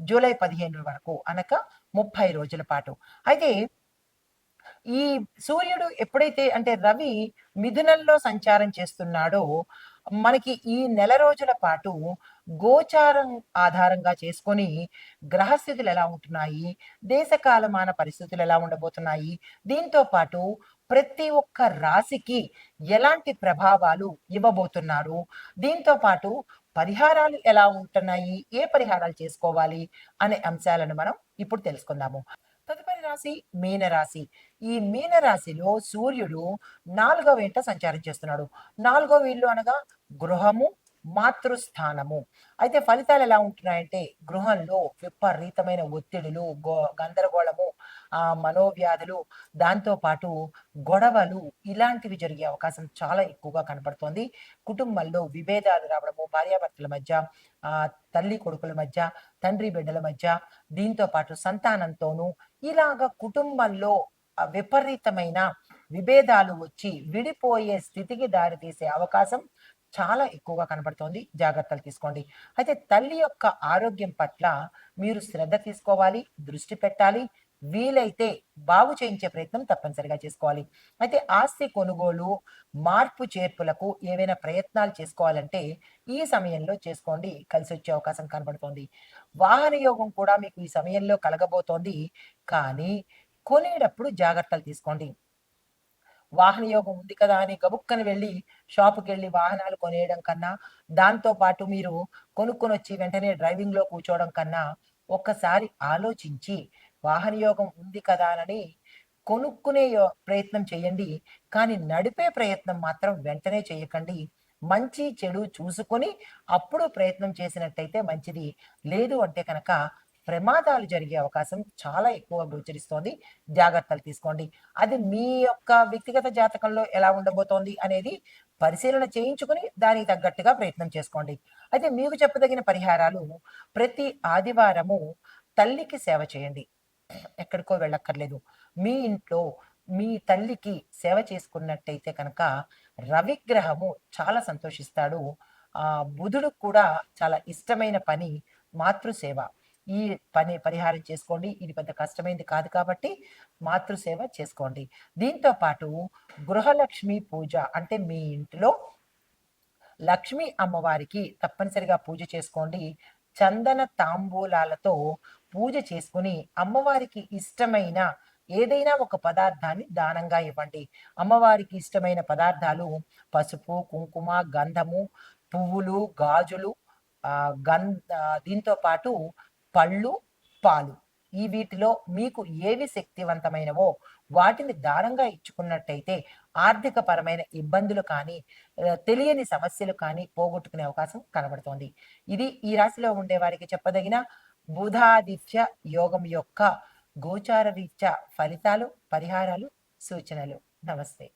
July పదిహేను వరకు అనగా ముప్పై రోజుల పాటు. అయితే ఈ సూర్యుడు ఎప్పుడైతే అంటే రవి మిథునంలో సంచారం చేస్తున్నాడో మనకి ఈ నెల రోజుల పాటు గోచారం ఆధారంగా చేసుకొని గ్రహస్థితులు ఎలా ఉంటున్నాయి దేశకాలమాన పరిస్థితులు ఎలా ఉండబోతున్నాయి దీంతో పాటు ప్రతి ఒక్క రాశికి ఎలాంటి ప్రభావాలు ఇవ్వబోతున్నారు దీంతో పాటు పరిహారాలు ఎలా ఉంటున్నాయి? ఏ పరిహారాలు చేసుకోవాలి? అనే అంశాలను మనం ఇప్పుడు తెలుసుకుందాము. తదుపరి రాశి మీనరాశి. ఈ మీనరాశిలో సూర్యుడు నాలుగవ ఇంట సంచారం చేస్తున్నాడు. నాలుగవ ఇల్లు అనగా గృహము మాతృస్థానము. అయితే ఫలితాలు ఎలా ఉంటున్నాయంటే గృహంలో విపరీతమైన ఒత్తిడులు గో గందరగోళము ఆ మనోవ్యాధులు దాంతో పాటు గొడవలు ఇలాంటివి జరిగే అవకాశం చాలా ఎక్కువగా కనపడుతోంది. కుటుంబంలో విభేదాలు రావడము భార్యాభర్తల మధ్య ఆ తల్లి కొడుకుల మధ్య తండ్రి బిడ్డల మధ్య దీంతో పాటు సంతానంతోనూ ఇలాగ కుటుంబంలో విపరీతమైన విభేదాలు వచ్చి విడిపోయే స్థితికి దారితీసే అవకాశం చాలా ఎక్కువగా కనబడుతోంది జాగ్రత్తలు తీసుకోండి. అయితే తల్లి యొక్క ఆరోగ్యం పట్ల మీరు శ్రద్ధ తీసుకోవాలి దృష్టి పెట్టాలి. వీలైతే బాగు చేయించే ప్రయత్నం తప్పనిసరిగా చేసుకోవాలి. అయితే ఆస్తి కొనుగోలు మార్పు చేర్పులకు ఏవైనా ప్రయత్నాలు చేసుకోవాలంటే ఈ సమయంలో చేసుకోండి. కలిసి వచ్చే అవకాశం కనబడుతోంది. వాహన యోగం కూడా మీకు ఈ సమయంలో కలగబోతోంది. కానీ కొనేటప్పుడు జాగ్రత్తలు తీసుకోండి. వాహన యోగం ఉంది కదా అని గబుక్కని వెళ్ళి షాపుకి వెళ్ళి వాహనాలు కొనేయడం కన్నా దాంతో పాటు మీరు కొనుక్కొని వచ్చి వెంటనే డ్రైవింగ్లో కూర్చోవడం కన్నా ఒక్కసారి ఆలోచించి వాహన యోగం ఉంది కదా అని కొనుక్కునే యో- ప్రయత్నం చేయండి. కానీ నడిపే ప్రయత్నం మాత్రం వెంటనే చేయకండి. మంచి చెడు చూసుకొని అప్పుడు ప్రయత్నం చేసినట్టయితే మంచిది. లేదు అంటే కనుక ప్రమాదాలు జరిగే అవకాశం చాలా ఎక్కువ గోచరిస్తోంది. జాగ్రత్తలు తీసుకోండి. అది మీ యొక్క వ్యక్తిగత జాతకంలో ఎలా ఉండబోతోంది అనేది పరిశీలన చేయించుకుని దానికి తగ్గట్టుగా ప్రయత్నం చేసుకోండి. అయితే మీకు చెప్పదగిన పరిహారాలు ప్రతి ఆదివారము తల్లికి సేవ చేయండి. ఎక్కడికో వెళ్ళక్కర్లేదు. మీ ఇంట్లో మీ తల్లికి సేవ చేసుకున్నట్టయితే కనుక రవిగ్రహము చాలా సంతోషిస్తాడు. ఆ బుధుడు కూడా చాలా ఇష్టమైన పని మాతృసేవ. ఈ పని పరిహారం చేసుకోండి. ఇది పెద్ద కష్టమైంది కాదు కాబట్టి మాతృసేవ చేసుకోండి. దీంతో పాటు గృహలక్ష్మి పూజ అంటే మీ ఇంటిలో లక్ష్మీ అమ్మవారికి తప్పనిసరిగా పూజ చేసుకోండి. చందన తాంబూలాలతో పూజ చేసుకుని అమ్మవారికి ఇష్టమైన ఏదైనా ఒక పదార్థాన్ని దానంగా ఇవ్వండి. అమ్మవారికి ఇష్టమైన పదార్థాలు పసుపు కుంకుమ గంధము పువ్వులు గాజులు గం గంధ దీంతో పాటు పళ్ళు పాలు. ఈ వీటిలో మీకు ఏవి శక్తివంతమైనవో వాటిని దారంగా ఇచ్చుకున్నట్టయితే ఆర్థిక పరమైన ఇబ్బందులు కానీ తెలియని సమస్యలు కానీ పోగొట్టుకునే అవకాశం కనబడుతోంది. ఇది ఈ రాశిలో ఉండే వారికి చెప్పదగిన బుధాదిత్య యోగం యొక్క గోచార రీత్యా ఫలితాలు పరిహారాలు సూచనలు. నమస్తే.